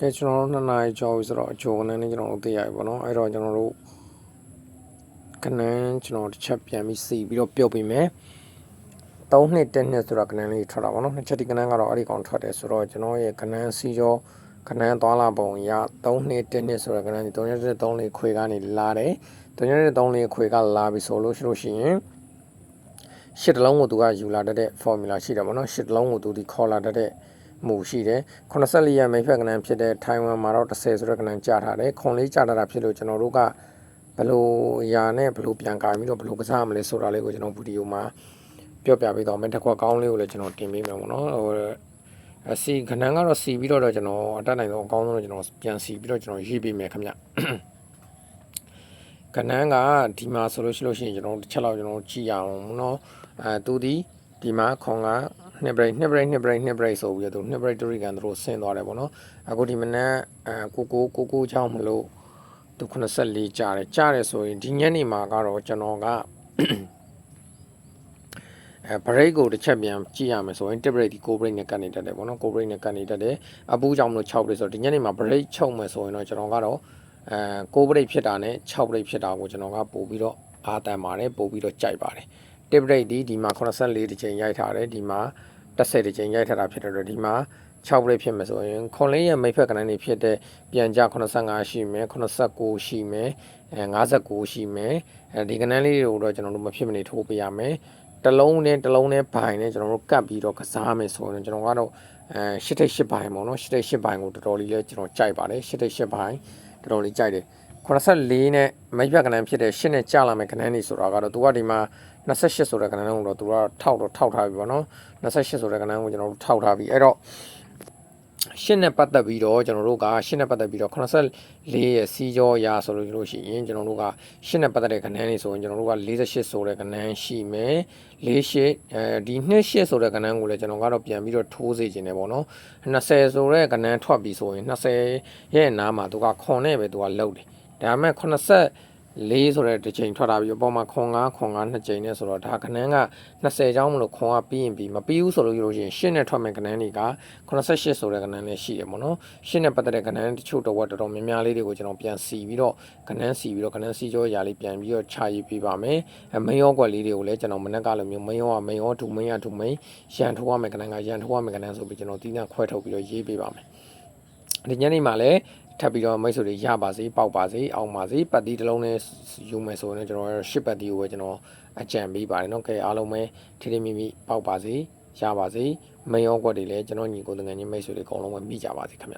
ကဲကျွန်တော်တို့နှစ်နာရီကျော်ပြီဆိုတော့အချိုကနေနဲ့ကျွန်တော်တို့သိရပြီပေါ့နော်အဲ့တော့ကျွန်တော်တို့ခဏန်းကျွန်တော်တစ်ချက်ပြန်ပြီးစီပြီးတော့ပြုတ်ပြီးမယ်3နှစ်1နှစ်ဆိုတော့ခဏန်းလေးထွက်တာပေါ့နော်နှစ်ချက်ဒီခဏန်းကတော့အဲ့ဒီကောင်ထွက်တယ်ဆိုတော့ကျွန်တော်ရဲ့ခဏန်းစီကျော်ခဏန်းသွားလာပုံရ3နှစ်1နှစ်ဆိုတော့ခဏန်းဒီ3ရက်3လေးခွေကနေလာတယ်3ရက်3လေးခွေကလာပြီဆိုလို့ရှိလို့ရှိရင်ရှစ်တလုံးကိုသူကယူလာတတ်တဲ့ formula ရှိတယ်ပေါ့နော်ရှစ်တလုံးကိုသူဒီခေါ်လာတတ်တဲ့ မှုရှိတယ်84ရက်မိတ်ဖက်ကနန်ဖြစ်တဲ့ထိုင်ဝမ်မှာတော့10ဆိုတဲ့ကနန်ကြာထားတယ်ခွန်လေးကြာထားတာဖြစ်လို့ကျွန်တော်တို့ကဘလို့ရာနဲ့ဘလို့ပြန်ကာပြီးတော့ဘလို့ကစားမလဲဆိုတာလေးကိုကျွန်တော်ဗီဒီယိုမှာပြောပြပေးတော့မယ်တစ်ခွက်ကောင်းလေးကိုလည်းကျွန်တော်တင်ပေးမယ်ပေါ့နော်ဟိုအစီခဏကတော့စီပြီးတော့ကျွန်တော်အတက်နိုင်ဆုံးအကောင်းဆုံးတော့ကျွန်တော်ပြန်စီပြီးတော့ကျွန်တော်ရေးပေးမယ်ခင်ဗျခဏကဒီမှာဆိုလို့ရှိလို့ရှိရင်ကျွန်တော်တစ်ချက်လောက်ကျွန်တော်ကြည့်ရအောင်နော်အဲသူဒီဒီမှာခွန်က နှစ် break နှစ် break နှစ် break နှစ် break ဆိုပြီးတော့သူနှစ် break တူရီကန်သူတို့ဆင်းသွားတယ်ပေါ့နော်အခုဒီမနက်အဲကိုကိုကိုကိုချောင်းမလို့သူ84ကြာတယ်ကြာတယ်ဆိုရင်ဒီညနေမှာကတော့ကျွန်တော်ကအဲ break ကိုတစ်ချက်ပြန်ကြည့်ရမယ်ဆိုရင်တစ် break ဒီ9 break နဲ့ကတ်နေတတ်တယ်ပေါ့နော်9 break နဲ့ကတ်နေတတ်တယ်အပူးကြောင့်မလို့6 break ဆိုတော့ဒီညနေမှာ break ချုပ်မယ်ဆိုရင်တော့ကျွန်တော်ကတော့အဲ9 break ဖြစ်တာနဲ့6 break ဖြစ်တာကိုကျွန်တော်ကပို့ပြီးတော့အားတန်ပါတယ်ပို့ပြီးတော့ကြိုက်ပါတယ် tip rate ဒီဒီမှာ84တစ်ချိန်ရိုက်ထားတယ်ဒီမှာ 30တစ်ချိန်ရိုက်ထားတာဖြစ်တဲ့တော့ဒီမှာ6 rate ဖြစ်မယ်ဆိုရင်ခွန်လေးရဲ့မိဖက်ကနန်းနေဖြစ်တဲ့ပြန်ကြ85ရှိမယ်89ရှိမယ်အဲ59ရှိမယ်အဲဒီကနန်းလေးတွေကိုတော့ကျွန်တော်တို့မဖြစ်မနေထိုးပေးရမယ်တလုံးနဲ့တလုံးနဲ့ဘိုင်နဲ့ကျွန်တော်တို့ကတ်ပြီးတော့ကစားမယ်ဆိုရင်ကျွန်တော်ကတော့အဲရှစ်ထိတ်ရှစ်ဘိုင်ပေါ့နော်ရှစ်ထိတ်ရှစ်ဘိုင်ကိုတော်တော်လေးလဲကျွန်တော်ကြိုက်ပါတယ်ရှစ်ထိတ်ရှစ်ဘိုင်တော်တော်လေးကြိုက်တယ်84နဲ့မိဖက်ကနန်းဖြစ်တဲ့8နဲ့ကြာလာမယ်ကနန်းနေဆိုတာကတော့သူကဒီမှာ 28ဆိုတဲ့ကဏ္ဍကိုတော့သူကထောက်တော့ထောက်ထားပြီပေါ့နော်28ဆိုတဲ့ကဏ္ဍကိုကျွန်တော်တို့ထောက်ထားပြီအဲ့တော့ရှင်းနဲ့ပတ်သက်ပြီးတော့ကျွန်တော်တို့ကရှင်းနဲ့ပတ်သက်ပြီးတော့84ရဲ့စီကြောရာဆိုလို့လို့ရှိရင်ကျွန်တော်တို့ကရှင်းနဲ့ပတ်သက်တဲ့ကဏ္ဍတွေဆိုရင်ကျွန်တော်တို့က48ဆိုတဲ့ကဏ္ဍရှိမယ်48အဲဒီ28ဆိုတဲ့ကဏ္ဍကိုလည်းကျွန်တော်ကတော့ပြန်ပြီးတော့ထိုးစေခြင်းတယ်ပေါ့နော်20ဆိုတဲ့ကဏ္ဍထွက်ပြီဆိုရင်20ရဲ့နားမှာသူကခွန်နဲ့ပဲသူကလှုပ်တယ်ဒါပေမဲ့80 လေးဆိုတဲ့တစ်ချိန်ထွက်လာပြီးအပေါ်မှာခွန်9ခွန်9နှစ်ချိန်နဲ့ဆိုတော့ဒါခဏန်းက20ကျောင်းမလို့ခွန်ကပြီးရင်ပြီးမပြီးဘူးဆိုလို့ရလို့ရှိရင်ရှင်းနဲ့ထွက်မဲ့ခဏန်းတွေက88ဆိုတဲ့ခဏန်းလေးရှိတယ်ပေါ့နော်ရှင်းနဲ့ပတ်သက်တဲ့ခဏန်းတချို့တော့တော်တော်များများလေးတွေကိုကျွန်တော်ပြန်စီပြီးတော့ခဏန်းစီပြီးတော့ခဏန်းစီကြောရာလေးပြန်ပြီးတော့ခြာရေးပေးပါမယ်အမင်းရောကွက်လေးတွေကိုလည်းကျွန်တော်မနေ့ကလိုမျိုးမင်းရောကမင်းရောဒူမင်းရဒူမင်းရန်ထိုးရမယ်ခဏန်းကရန်ထိုးရမယ်ခဏန်းဆိုပြီးကျွန်တော်တီးနှံခွဲထုတ်ပြီးတော့ရေးပေးပါမယ်ဒီညနေမှာလည်း ထပ်ပြီးတော့မိတ်ဆွေတွေရပါစေပေါက်ပါစေအောင်ပါစေပတ်တီးတစ်လုံးနဲ့ယူမယ်ဆိုရင်ကျွန်တော်ရှစ်ပတ်တီးကိုပဲကျွန်တော်အကြံပေးပါတယ်เนาะကဲအားလုံးပဲထိထိမိမိပေါက်ပါစေရပါစေမယောကွက်တွေလည်းကျွန်တော်ညီကိုတငယ်ချင်းမိတ်ဆွေတွေအကုန်လုံးပဲမိကြပါစေခင်ဗျ